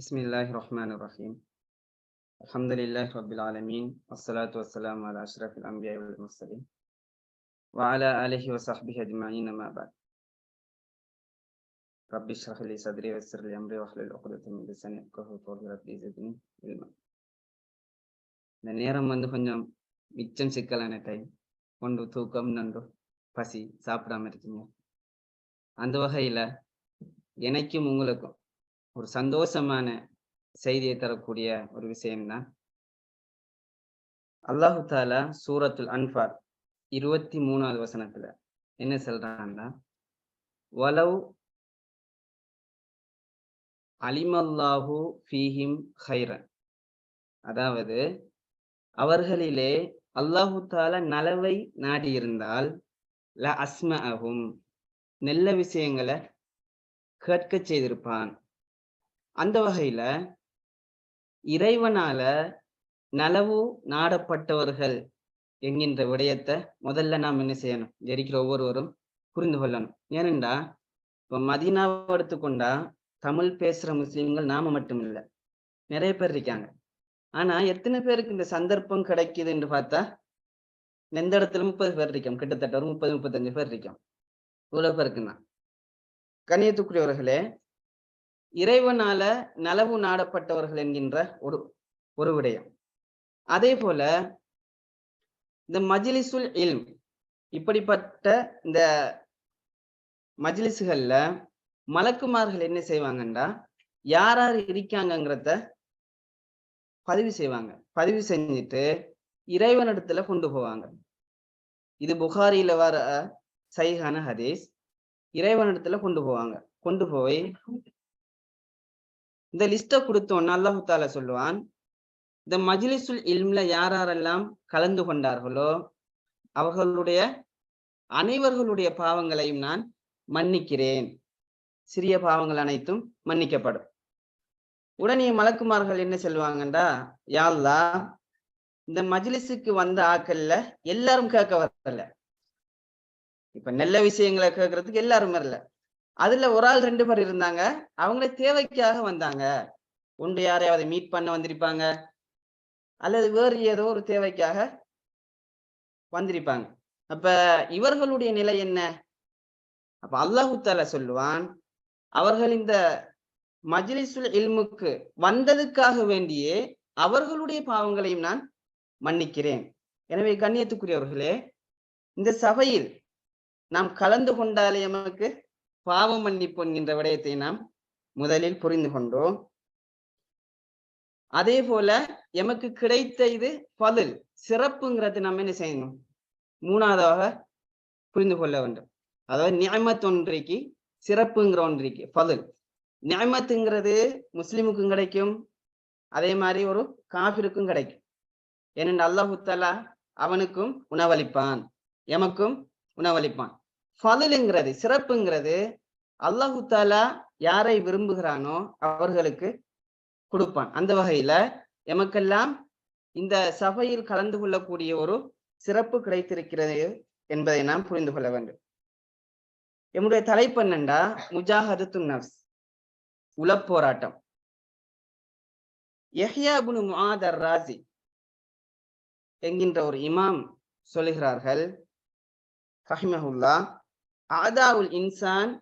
بسم الله الرحمن الرحيم الحمد لله رب العالمين والصلاة والسلام على أشرف الأنبياء والمرسلين وعلى آله وصحبه أجمعين ما بعد رب اشرح لي صدري ويسر لي أمري واحلل عقدة من لساني يفقهوا قولي ربي زدني علما இந்த நேரம் வந்து கொஞ்சம் மிச்சம் சிக்கலான டைம் ஒன்று தூக்கம் நன்று பசி சாப்பிடாம இருக்கீங்க அந்த வகையில எனக்கும் உங்களுக்கும் ஒரு சந்தோஷமான செய்தியை தரக்கூடிய ஒரு விஷயம்தான். அல்லாஹு தாலா சூரத்துல் அன்பார் இருபத்தி மூணாவது வசனத்துல என்ன சொல்றாங்கன்னா வலவ் அலிமல்லாஹு ஃபீஹிம் ஹைரன் அதாவது அவர்களிலே அல்லாஹு தாலா நலவை நாடியிருந்தால் ல அஸ்மஅஹும் நல்ல விஷயங்களை கேட்க செய்திருப்பான். அந்த வகையில இறைவனால நலவு நாடப்பட்டவர்கள் என்கின்ற விடயத்தை முதல்ல நாம் என்ன செய்யணும்? ஜெரிக்கிற ஒவ்வொருவரும் புரிந்து கொள்ளணும். ஏனென்றா இப்ப மதீனாவை எடுத்துக்கொண்டா தமிழ் பேசுற முஸ்லீம்கள் நாம மட்டும் இல்லை நிறைய பேர் இருக்காங்க. ஆனா எத்தனை பேருக்கு இந்த சந்தர்ப்பம் கிடைக்குது என்று பார்த்தா எந்த இடத்துல முப்பது பேர் இருக்கோம்? கிட்டத்தட்ட ஒரு முப்பது முப்பத்தஞ்சு பேர் இருக்கோம். இவ்வளவு பேருக்குன்னா. கண்ணியத்துக்குரியவர்களே இறைவனால நலவு நாடப்பட்டவர்கள் என்கின்ற ஒரு ஒரு விடயம். அதே போல இந்த மஜ்லிசுல் இல்ம் இப்படிப்பட்ட இந்த மஜ்லிசுகள்ல மலக்குமார்கள் என்ன செய்வாங்கண்டா யார் யார் இருக்காங்கங்கிறத பதிவு செய்வாங்க. பதிவு செஞ்சுட்டு இறைவனிடத்துல கொண்டு போவாங்க. இது புகாரியில வர சைகான ஹதீஸ். இறைவனிடத்துல கொண்டு போவாங்க. கொண்டு போய் இந்த லிஸ்ட கொடுத்தோன்னு அல்லாஹால சொல்லுவான் இந்த மஜ்லிசுல் இல்ம்ல யார் யாரெல்லாம் கலந்து கொண்டார்களோ அவர்களுடைய அனைவர்களுடைய பாவங்களையும் நான் மன்னிக்கிறேன். சிறிய பாவங்கள் அனைத்தும் மன்னிக்கப்படும். உடனே மலக்குமார்கள் என்ன சொல்லுவாங்கண்டா யாழ்லா இந்த மஜ்லிஸுக்கு வந்த ஆக்கல்ல எல்லாரும் கேட்க வரல. இப்ப நல்ல விஷயங்களை கேட்கறதுக்கு எல்லாரும் வரல. அதுல ஒரு ஆள் ரெண்டு பேர் இருந்தாங்க. அவங்களே தேவைக்காக வந்தாங்க. ஒன்று யாரையாவது மீட் பண்ண வந்திருப்பாங்க. அல்லது வேறு ஏதோ ஒரு தேவைக்காக வந்திருப்பாங்க. அப்ப இவர்களுடைய நிலை என்ன? அப்ப அல்லாஹு சொல்லுவான் அவர்கள் இந்த மஜ்லிசுல் இல்முக்கு வந்ததுக்காக வேண்டியே அவர்களுடைய பாவங்களையும் நான் மன்னிக்கிறேன். எனவே கண்ணியத்துக்குரியவர்களே இந்த சபையில் நாம் கலந்து கொண்டாலே எமக்கு பாவம் மன்னிப்பு என்கின்ற விடயத்தை நாம் முதலில் புரிந்து கொண்டோம். அதே போல எமக்கு கிடைத்த இது பதில் சிறப்புங்கிறது நம்ம என்ன செய்யணும்? மூணாவதாக புரிந்து கொள்ள வேண்டும். அதாவது நியமத் ஒன்றைக்கு சிறப்புங்கிற ஒன்றைக்கு பதில் நியமத்துங்கிறது முஸ்லிமுக்கும் கிடைக்கும் அதே மாதிரி ஒரு காபிருக்கும் கிடைக்கும். ஏனென்று அல்லாஹுத்தலா அவனுக்கும் உணவளிப்பான் எமக்கும் உணவளிப்பான். ஃபதுலுங்கிறது சிறப்புங்கிறது அல்லாஹு தாலா யாரை விரும்புகிறானோ அவர்களுக்கு கொடுப்பான். அந்த வகையில எமக்கெல்லாம் இந்த சபையில் கலந்து கொள்ளக்கூடிய ஒரு சிறப்பு கிடைத்திருக்கிறது என்பதை நாம் புரிந்து கொள்ள வேண்டும். எம்முடைய தலைப்பு முஜாஹது நப்ஸ் உலப்போராட்டம் எஹ்யாபுனு முஆதர் ராசி என்கின்ற ஒரு இமாம் சொல்லுகிறார்கள் ரஹிமஹுல்லா ஆதாவுல் இன்சான்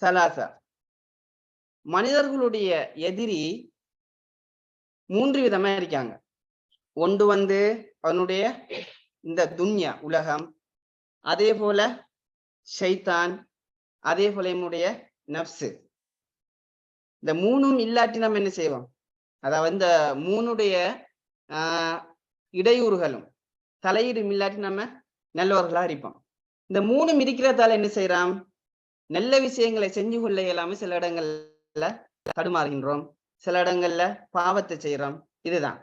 சலாசா. மனிதர்களுடைய எதிரி மூன்று விதமா இருக்காங்க. ஒன்று வந்து அவனுடைய இந்த துன்யா உலகம். அதே போல ஷைத்தான் அதே போல என்னுடைய நப்சு இந்த மூணும் இல்லாட்டி நம்ம என்ன செய்வோம்? அதாவது இந்த மூணுடைய ஆஹ் இடையூறுகளும் தலையீடும் இல்லாட்டி நம்ம நல்லவர்களா இருப்போம். இந்த மூணு இருக்கிறதால என்ன செய்யறான் நல்ல விஷயங்களை செஞ்சு கொள்ள இயலாம சில இடங்கள்ல தடுமாறுகின்றோம். சில இடங்கள்ல பாவத்தை செய்யறோம். இதுதான்.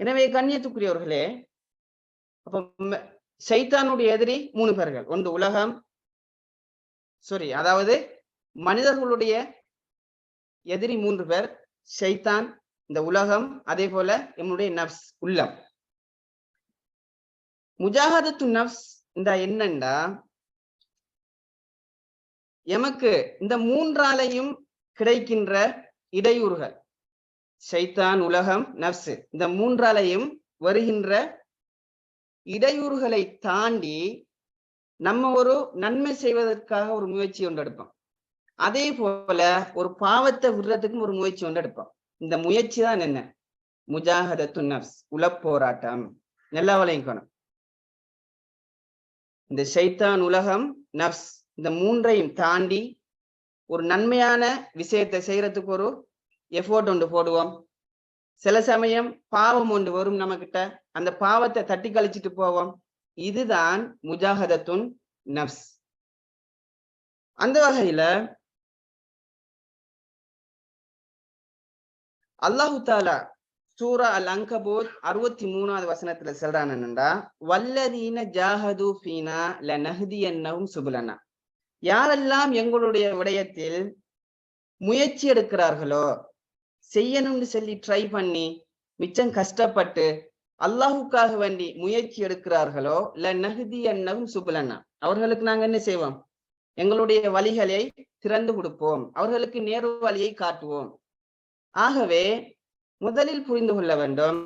எனவே கண்ணியத்துக்குரியவர்களே அப்ப சைத்தானுடைய எதிரி மூணு பேர்கள். ஒன்று உலகம் சாரி அதாவது மனிதர்களுடைய எதிரி மூன்று பேர். ஷைத்தான் இந்த உலகம் அதே போல என்னுடைய நப்ஸ் உள்ளம். முஜாகதத்து நப்ஸ் இந்த என்னண்டா? எமக்கு இந்த மூன்றாலையும் கிடைக்கின்ற இடையூறுகள். சைத்தான் உலகம் நப்சு இந்த மூன்றாலையும் வருகின்ற இடையூறுகளை தாண்டி நம்ம ஒரு நன்மை செய்வதற்காக ஒரு முயற்சி ஒன்று எடுப்போம். அதே போல ஒரு பாவத்தை விடுறதுக்கும் ஒரு முயற்சி ஒன்று எடுப்போம். இந்த முயற்சி தான் என்ன? முஜாஹதத்து நப்ஸ் உளப்போராட்டம். நல்லா வளையங்கணும் இந்த ஷைத்தான் உலகம் நப்ஸ் இந்த மூன்றையும் தாண்டி ஒரு நன்மையான விஷயத்தை செய்யறதுக்கு ஒரு எஃபோர்ட் ஒன்று போடுவோம். சில சமயம் பாவம் ஒன்று வரும் நம்மக்கிட்ட அந்த பாவத்தை தட்டி கழிச்சிட்டு போவோம். இதுதான் முஜாஹதத்துன் நப்ஸ். அந்த வகையில அல்லாஹு தாலா சூரா அல் அங்கபூத் அறுபத்தி மூணாவது வசனத்துல சொல்றான் என்னண்டா? வல்லதீன ஜாஹது ஃபீனா லனஹதி என்னவும் சுபுலனா. யாரெல்லாம் எங்களுடைய விடயத்தில் முயற்சி எடுக்கிறார்களோ செய்யணும்னு சொல்லி ட்ரை பண்ணி மிச்சம் கஷ்டப்பட்டு அல்லாஹுக்காக வேண்டி முயற்சி எடுக்கிறார்களோ ல நகுதி என்னவும் சுபுலனா. அவர்களுக்கு நாங்க என்ன செய்வோம்? எங்களுடைய வழிகளை திறந்து கொடுப்போம். அவர்களுக்கு நேரு வழியை காட்டுவோம். ஆகவே முதலில் புரிந்து கொள்ள வேண்டும்.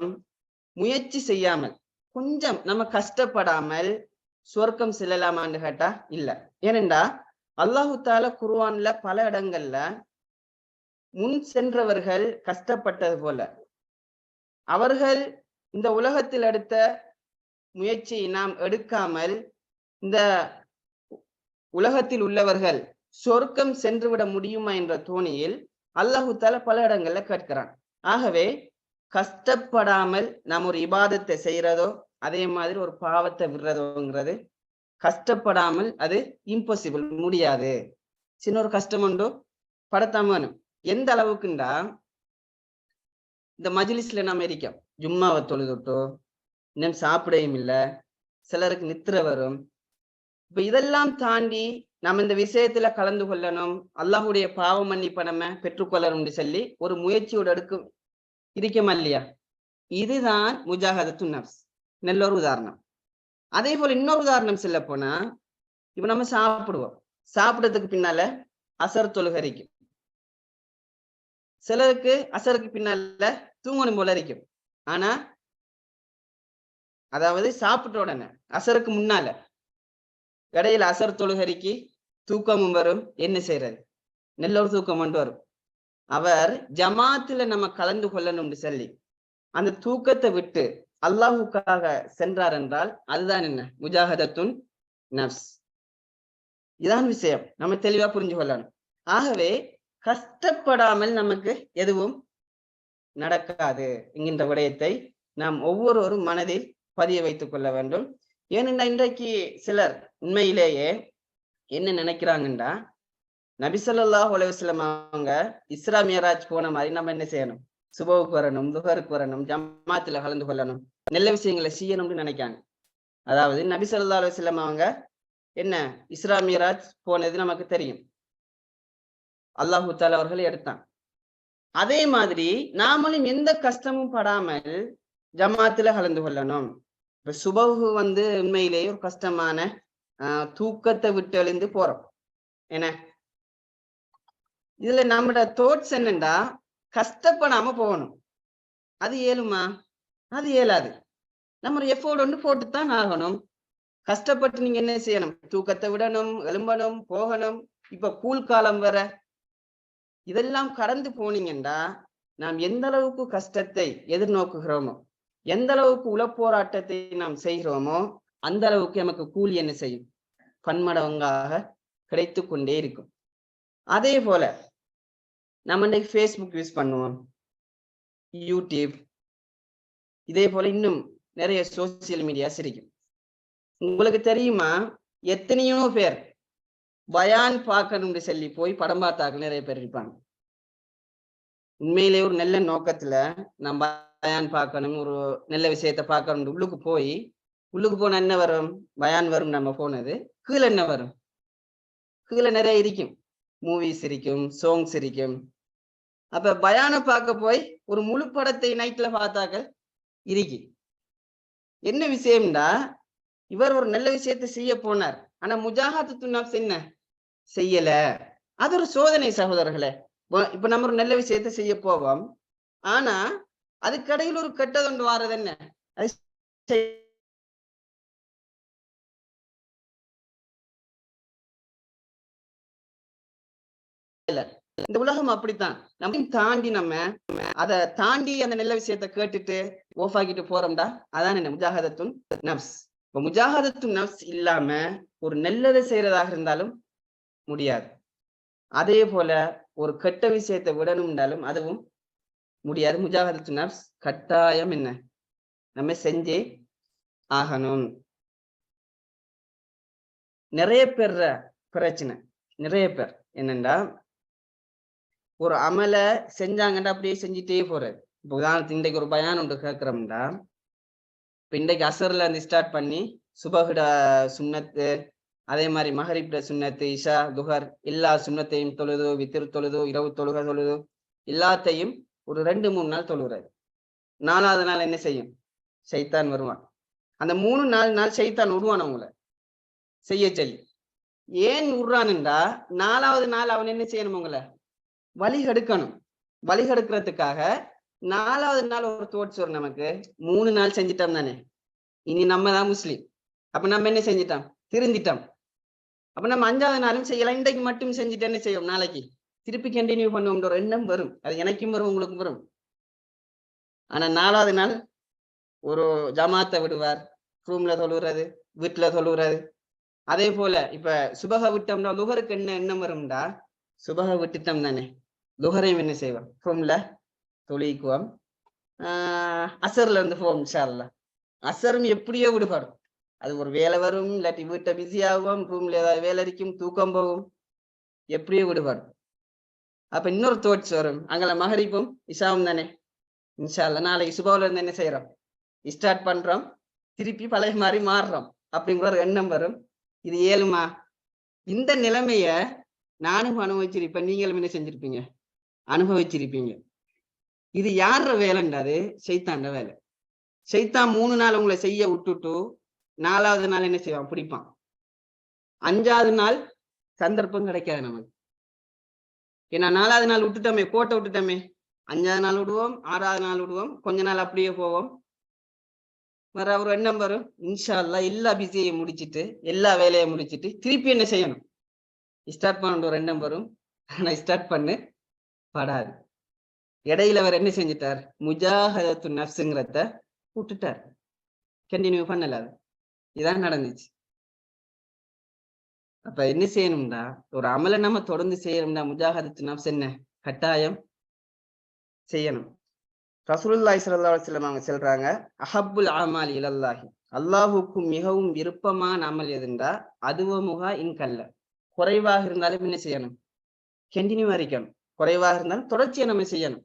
முயற்சி செய்யாமல் கொஞ்சம் நம்ம கஷ்டப்படாமல் சொர்க்கம் செல்லலாமான்னு கேட்டா இல்ல. ஏனென்றா அல்லாஹு தால குருவான்ல பல இடங்கள்ல முன் சென்றவர்கள் கஷ்டப்பட்டது போல அவர்கள் இந்த உலகத்தில் எடுத்த முயற்சியை நாம் எடுக்காமல் இந்த உலகத்தில் உள்ளவர்கள் சொர்க்கம் சென்றுவிட முடியுமா என்ற தோணியில் அல்லாஹு தால பல இடங்கள்ல கேட்கிறான். ஆகவே கஷ்டப்படாமல் நாம் ஒரு இபாதத்தை செய்யறதோ அதே மாதிரி ஒரு பாவத்தை விடுறதோங்கிறது கஷ்டப்படாமல் அது இம்பாசிபிள் முடியாது. சின்ன ஒரு கஷ்டம் உண்டோ. படத்தாமனும் எந்த அளவுக்குண்டா? இந்த மஜ்லிஸ்ல நம்ம இருக்கோம் ஜும்மாவை தொழுதுட்டோ இன்னும் சாப்பிடையும் இல்லை. சிலருக்கு நித்திர வரும். இப்ப இதெல்லாம் தாண்டி நம்ம இந்த விஷயத்துல கலந்து கொள்ளணும். அல்லாஹுடைய பாவ மன்னிப்பை நம்ம பெற்றுக்கொள்ளணும்னு சொல்லி ஒரு முயற்சியோட எடுக்கும் இருக்கமா இல்லையா? இதுதான் முஜாஹதத்து நப்ஸ் நல்ல ஒரு உதாரணம். அதே போல இன்னொரு உதாரணம் சொல்ல போனா இப்ப நம்ம சாப்பிடுவோம். சாப்பிடறதுக்கு பின்னால அசர் தொழுகரிக்கும். சிலருக்கு அசருக்கு பின்னால தூங்கணும் போல இருக்கும். ஆனா அதாவது சாப்பிட்ட உடனே அசருக்கு முன்னால இடையில அசர் தொழுகரிக்கு தூக்கமும் வரும். என்ன செய்யறது? நல்ல ஒரு தூக்கம் கொண்டு வரும். அவர் ஜமாத்துல நம்ம கலந்து கொள்ளணும்னு சொல்லி அந்த தூக்கத்தை விட்டு அல்லாஹுக்காக சென்றார் என்றால் அதுதான் என்ன? முஜாஹதத்துன் நப்ஸ் இதான் விஷயம். நம்ம தெளிவா புரிஞ்சு கொள்ளணும். ஆகவே கஷ்டப்படாமல் நமக்கு எதுவும் நடக்காது என்கின்ற விடயத்தை நாம் ஒவ்வொருவரும் மனதில் பதிய வைத்துக் கொள்ள வேண்டும். ஏனென்றா இன்றைக்கு சிலர் உண்மையிலேயே என்ன நினைக்கிறாங்கன்னா நபிசல்லாஹ் உலகம் அவங்க இஸ்ரா மியராஜ் போன மாதிரி நம்ம என்ன செய்யணும்? சுபவுக்கு வரணும் துகருக்கு வரணும் ஜமாத்துல கலந்து கொள்ளணும் நல்ல விஷயங்களை செய்யணும்னு நினைக்காங்க அதாவது நபி சொல்லா அலுவலம் அவங்க என்ன? இஸ்ரா மியராஜ் போனது நமக்கு தெரியும். அல்லாஹு தாலா அவர்கள் எடுத்தான். அதே மாதிரி நாமளும் எந்த கஷ்டமும் படாமல் ஜமாத்துல கலந்து கொள்ளணும். இப்ப சுபகு வந்து உண்மையிலேயே ஒரு கஷ்டமான தூக்கத்தை விட்டு எழுந்து போறோம். என்ன? இதுல நம்மளோட தோட்ஸ் என்னண்டா? கஷ்டப்படாம போகணும். அது ஏழுமா? அது இயலாது நம்ம எஃபோர்ட் ஒன்று போட்டுத்தான் ஆகணும். கஷ்டப்பட்டு நீங்க என்ன செய்யணும்? தூக்கத்தை விடணும் எலும்பணும் போகணும். இப்ப கூல் காலம் வர இதெல்லாம் கடந்து போனீங்கன்னா நாம் எந்த அளவுக்கு கஷ்டத்தை எதிர்நோக்குகிறோமோ எந்த அளவுக்கு உளப்போராட்டத்தை நாம் செய்கிறோமோ அந்த அளவுக்கு நமக்கு கூலி என்ன செய்யும்? பன்மடங்காக கிடைத்து கொண்டே இருக்கும். அதே போல நம்ம இன்னைக்கு ஃபேஸ்புக் யூஸ் பண்ணுவோம். யூடியூப் இதே போல இன்னும் நிறைய சோசியல் மீடியாஸ் இருக்கும். உங்களுக்கு தெரியுமா? எத்தனையோ பேர் பயான் பார்க்கணும்னு சொல்லி போய் படம் பார்த்தாக்கள் நிறைய பேர் இருப்பாங்க. உண்மையிலே ஒரு நல்ல நோக்கத்துல நம்ம பயான் பார்க்கணும் ஒரு நல்ல விஷயத்த பார்க்கணும் உள்ளுக்கு போய் உள்ளுக்கு போன என்ன வரும்? பயான் வரும் நம்ம போனது கீழே என்ன வரும்? கீழே நிறைய இருக்கும். மூவிஸ் இருக்கும் சாங்ஸ் இருக்கும். அப்ப பயான பார்க்க போய் ஒரு முழு படத்தை நைட்ல பார்த்தாக்க இருக்கு. என்ன விஷயம்டா? இவர் ஒரு நல்ல விஷயத்தை செய்ய போனார். ஆனா முஜாஹத்து நப்ஸ் என்ன? செய்யல. அது ஒரு சோதனை சகோதரர்களே. இப்ப நம்ம ஒரு நல்ல விஷயத்த செய்ய போவோம். ஆனா அதுக்கடையில் ஒரு கெட்டது ஒன்று வாரது என்ன? அது இந்த உலகம் அப்படித்தான். நம்ம தாண்டி நம்ம அதை தாண்டி அந்த நல்ல விஷயத்த கேட்டுட்டு ஓஃப் ஆகிட்டு போறோம்டா. அதான் என்ன முஜாஹதத்துன் நப்ஸ் இப்ப முஜாகதத்துன் நப்ஸ் இல்லாம ஒரு நல்லதை செய்யறதாக இருந்தாலும் முடியாது. அதே போல ஒரு கெட்ட விஷயத்தை விடணும்னாலும் அதுவும் முடியாது. முஜாகதத்து நப்ஸ் கட்டாயம் என்ன? நம்ம செஞ்சே ஆகணும். நிறைய பேர் பிரச்சனை. நிறைய பேர். என்னண்டா ஒரு அமலை செஞ்சாங்கன்னா அப்படியே செஞ்சுட்டே போறது இப்போ உதாரணத்துக்கு இன்றைக்கு ஒரு பயான் ஒன்று கேட்குறோம்டா. இப்போ இன்றைக்கு அசர்ல இருந்து ஸ்டார்ட் பண்ணி சுபகுட சுண்ணத்து அதே மாதிரி மஹரிப்ட சுண்ணத்து இஷா துஹர் எல்லா சுண்ணத்தையும் தொழுது வித்திரு தொழுது இரவு தொழுக தொழுது எல்லாத்தையும் ஒரு ரெண்டு மூணு நாள் தொழுகிறது நாலாவது நாள் என்ன செய்யும்? சைத்தான் வருவான். அந்த மூணு நாலு நாள் சைத்தான் விடுவான் அவங்கள. செய்ய சொல்லி. ஏன் விடுறான்டா நாலாவது நாள் அவன் என்ன செய்யணும் உங்களை வழிகெடுக்கணும். வழிகெடுக்கிறதுக்காக நாலாவது நாள் ஒரு தோட்ஸ் வரும் நமக்கு. மூணு நாள் செஞ்சிட்டோம் தானே. இனி நம்ம தான் முஸ்லீம். அப்ப நம்ம என்ன செஞ்சிட்டோம்? திருந்திட்டோம். அப்ப நம்ம அஞ்சாவது நாளும் செய்யலாம். இன்றைக்கு மட்டும் செஞ்சுட்டு என்ன செய்வோம்? நாளைக்கு. திருப்பி கண்டினியூ பண்ணுவோம்ன்ற ஒரு எண்ணம் வரும். அது எனக்கும் வரும் உங்களுக்கும் வரும். ஆனா நாலாவது நாள் ஒரு ஜமாத்தை விடுவார். ரூம்ல தொழுகிறது வீட்டுல தொழுகிறது அதே போல இப்ப சுபக விட்டோம்னா லுகருக்கு என்ன எண்ணம் வரும்டா? சுபக விட்டுட்டோம் தானே. லுகரையும் என்ன செய்வோம் ரூம்ல தொழிக்குவோம் அசர்ல இருந்து போவோம் இன்ஷால்லா அசரும் எப்படியோ விடுபடும் அது ஒரு வேலை வரும் இல்லாட்டி வீட்டை பிஸி ஆகும் ரூம்ல ஏதாவது வேலை இருக்கும் தூக்கம் போகும் எப்படியோ விடுபடும் அப்ப இன்னொரு தோட்ஸ் வரும் அங்கே மகரிப்பும் இஷாவும் தானே இன்ஷால்லா நாளைக்கு சுபாவில இருந்து என்ன செய்யறோம் ஸ்டார்ட் பண்றோம் திருப்பி பழைய மாதிரி மாறுறோம் அப்படிங்கிற ஒரு எண்ணம் வரும் இது ஏழுமா இந்த நிலைமைய நானும் அனுபவிச்சிருப்பேன் நீங்களும் என்ன செஞ்சிருப்பீங்க அனுபவிச்சிருப்பீங்க. இது யார வேலைன்றாது சைத்தாண்ட வேலை. செய்தான் மூணு நாள் உங்களை செய்ய விட்டுட்டு நாலாவது நாள் என்ன செய்வான்? பிடிப்பான். அஞ்சாவது நாள் சந்தர்ப்பம் கிடைக்காது நமக்கு. ஏன்னா நாலாவது நாள் விட்டுட்டோமே கோட்டை விட்டுட்டோமே. அஞ்சாவது நாள் விடுவோம் ஆறாவது நாள் விடுவோம் கொஞ்ச நாள் அப்படியே போவோம். வர ஒரு எண்ணம் வரும். இன்ஷால்லா எல்லா பிஸியை முடிச்சிட்டு எல்லா வேலையை முடிச்சிட்டு திருப்பி என்ன செய்யணும்? ஸ்டார்ட் பண்ண ஒரு எண்ணம் வரும். ஆனா ஸ்டார்ட் பண்ணு. படாது. இடையில அவர் என்ன செஞ்சிட்டார்? முஜாஹதத்து நப்சுங்கிறத விட்டுட்டார். கண்டினியூ பண்ணல அது இதான் நடந்துச்சு. அப்ப என்ன செய்யணும்னா ஒரு அமலை நம்ம தொடர்ந்து செய்யணும்னா முஜாஹதத்து நப்ஸ் என்ன? கட்டாயம் செய்யணும். ரசூலுல்லாஹி ஸல்லல்லாஹு அவங்க சொல்றாங்க அஹப்புல் அமால் இலல்லாஹி. அல்லாஹுக்கு மிகவும் விருப்பமான அமல் எதுண்டா? அதுவமுகா இன்கல்ல குறைவாக இருந்தாலும் என்ன செய்யணும்? கண்டினியூ இருக்கணும் குறைவாக இருந்தாலும் தொடர்ச்சியை நம்ம செய்யணும்.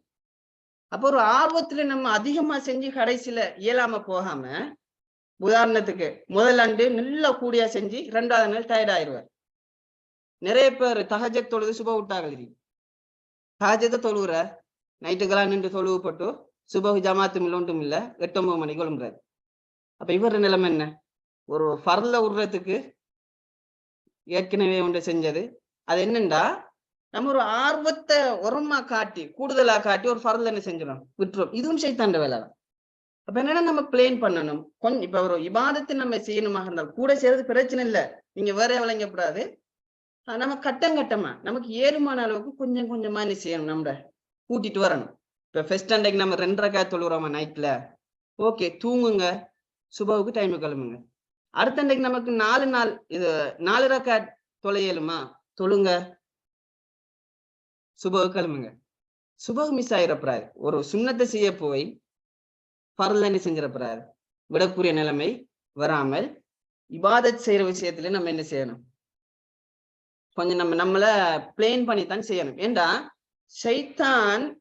அப்போ ஒரு ஆர்வத்துல நம்ம அதிகமா செஞ்சு கடைசியில இயலாம போகாம உதாரணத்துக்கு முதல் ஆண்டு நல்லா கூடியா செஞ்சு ரெண்டாவது நாள் டயர்ட் ஆயிடுவார். நிறைய பேர் தகஜத் தொழுது சுப விட்டாகலி தகஜத்தை தொழுவுற? நைட்டுக்கெல்லாம் நின்று தொழுவுப்பட்டு சுபகு ஜமாத்தும் இல்லை ஒன்றும் இல்லை. எட்டு ஒன்பது மணிக்கு விளம்புறாரு அப்ப இவர் நிலைமை என்ன? ஒரு ஃபர்ல விடுறதுக்கு ஏற்கனவே ஒன்று செஞ்சது. அது என்னண்டா? நம்ம ஒரு ஆர்வத்தை உரமா காட்டி கூடுதலா காட்டி ஒரு ஃபர்ல என்ன செஞ்சிடும் விட்டுரும். இதுவும் செய்தாண்ட வேலை தான். அப்ப என்னன்னா நம்ம பிளேன் பண்ணணும். கொஞ்சம் இப்ப ஒரு இபாதத்தை நம்ம செய்யணுமாக இருந்தால் கூட செய்யறது பிரச்சனை இல்லை. நீங்க வேற விளங்கப்படாது நம்ம கட்டம் கட்டமா நமக்கு ஏழுமான அளவுக்கு கொஞ்சம் கொஞ்சமா நீ செய்யணும் நம்மள? கூட்டிட்டு வரணும். இப்ப ஃபர்ஸ்ட் அண்டைக்கு நம்ம ரெண்டரை காய் தொழுகிறோமா நைட்ல ஓகே தூங்குங்க. சுபாவுக்கு டைம் கிளம்புங்க. அடுத்த அன்றைக்கு நமக்கு நாலு நாள் இது நாலு ரக்கா தொலையலுமா? தொழுங்க. சுபகு கிளம்புங்க சுபகு மிஸ் ஆயிடப்படாது ஒரு சுண்ணத்தை செய்ய போய் பரல என்ன விடக்கூடிய நிலைமை வராமல் இபாதத் செய்யற விஷயத்துல நம்ம என்ன செய்யணும்? கொஞ்சம் நம்ம நம்மள பிளேன் பண்ணித்தான் செய்யணும். ஏண்டா? சைத்தான்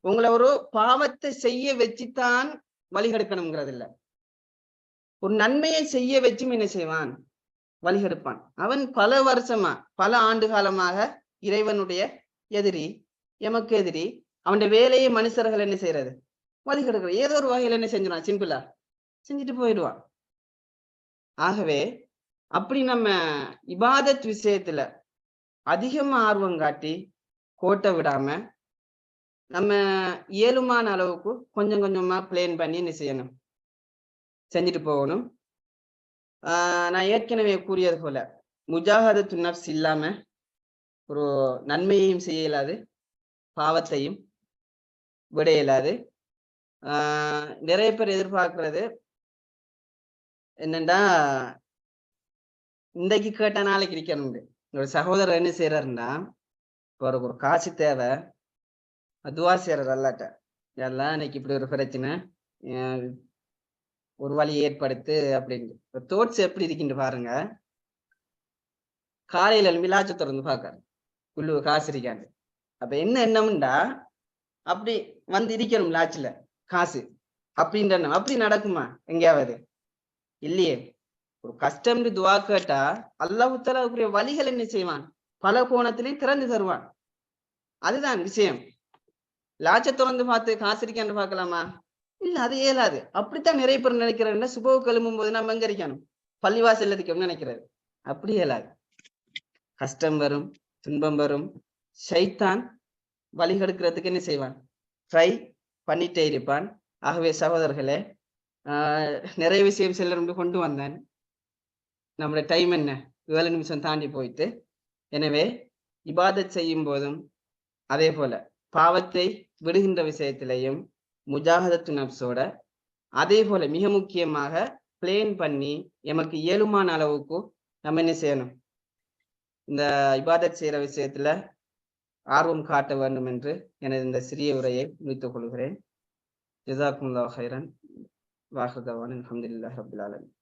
உங்களை ஒரு பாவத்தை செய்ய வச்சுத்தான் வழிகெடுக்கணுங்கிறது இல்ல ஒரு நன்மையை செய்ய வச்சும் என்ன செய்வான்? வழிகெடுப்பான் அவன் பல வருஷமா பல ஆண்டு காலமாக இறைவனுடைய எதிரி எமக்கு எதிரி அவனுடைய வேலையை மனுஷர்கள் என்ன செய்யறது? வழிகெடுக்கிற ஏதோ ஒரு வகையில் என்ன செஞ்சிருவான்? சிம்பிளா செஞ்சுட்டு போயிடுவான். ஆகவே அப்படி நம்ம இபாதத் விஷயத்துல அதிகமா ஆர்வம் காட்டி கோட்டை விடாம நம்ம இயலுமான அளவுக்கு கொஞ்சம் கொஞ்சமா பிளேன் பண்ணி என்ன செய்யணும்? செஞ்சுட்டு போகணும். நான் ஏற்கனவே கூறியது போல முஜாஹதத்து நப்ஸ் இல்லாம ஒரு நன்மையையும் செய்ய இயலாது பாவத்தையும் விட இயலாது. ஆஹ் நிறைய பேர் எதிர்பார்க்கிறது என்னண்டா இன்றைக்கு கேட்ட நாளைக்கு இருக்கணும் என்னோட சகோதரர் என்ன செய்யறாருன்னா இப்போ ஒரு ஒரு காசு தேவை. அதுவா செய்யறது அல்லாட்ட. எல்லாம் இன்னைக்கு இப்படி ஒரு பிரச்சனை. ஒரு வழி ஏற்படுத்து அப்படின்ட்டு. தோட்ஸ் எப்படி இருக்குன்னு பாருங்க. காலையில மிலாச்சு திறந்து பார்க்காரு குழு காசு இருக்காண்டு அப்ப என்ன எண்ணம்டா? அப்படி வந்து இருக்கணும் லாட்சில காசு. அப்படின்ற எண்ணம். அப்படி நடக்குமா? எங்கேயாவது? இல்லையே. ஒரு கஷ்டம்னு துவா கேட்டா அல்லாவுத்தலாவுக்குரிய வழிகள் என்ன செய்வான்? பல கோணத்திலையும் திறந்து தருவான். அதுதான் விஷயம். லாட்ச திறந்து பார்த்து காசு இருக்கான்னு பார்க்கலாமா? இல்ல அது இயலாது. அப்படித்தான் நிறைய பேர் நினைக்கிறேன் சுபவு கிளம்பும் போது நம்ம எங்க இருக்கணும்? பள்ளிவாசல் இருக்கணும்னு நினைக்கிறது அப்படி இயலாது. கஷ்டம் வரும். துன்பம் வரும். ஷைத்தான் வழிகெடுக்கிறதுக்கு என்ன செய்வான்? ட்ரை பண்ணிட்டே இருப்பான். ஆகவே சகோதரர்களே நிறைய விஷயம் சிலர் கொண்டு வந்தேன். நம்முடைய டைம் என்ன? ஏழு நிமிஷம் தாண்டி போயிட்டு. எனவே இபாதத் செய்யும் போதும் அதே போல பாவத்தை விடுகின்ற விஷயத்திலையும் முஜாகதத்து நப்ஸோட அதே போல மிக முக்கியமாக பிளேன் பண்ணி எமக்கு இயலுமான அளவுக்கு நம்ம என்ன செய்யணும்? இந்த இபாதத் செய்கிற விஷயத்துல ஆர்வம் காட்ட வேண்டும் என்று எனது இந்த சிறிய உரையை முடித்துக் கொள்கிறேன். ஜிசாக்குல்லா ஹைரன் வாஹர் தவான். ரபுல் ஆலமின்.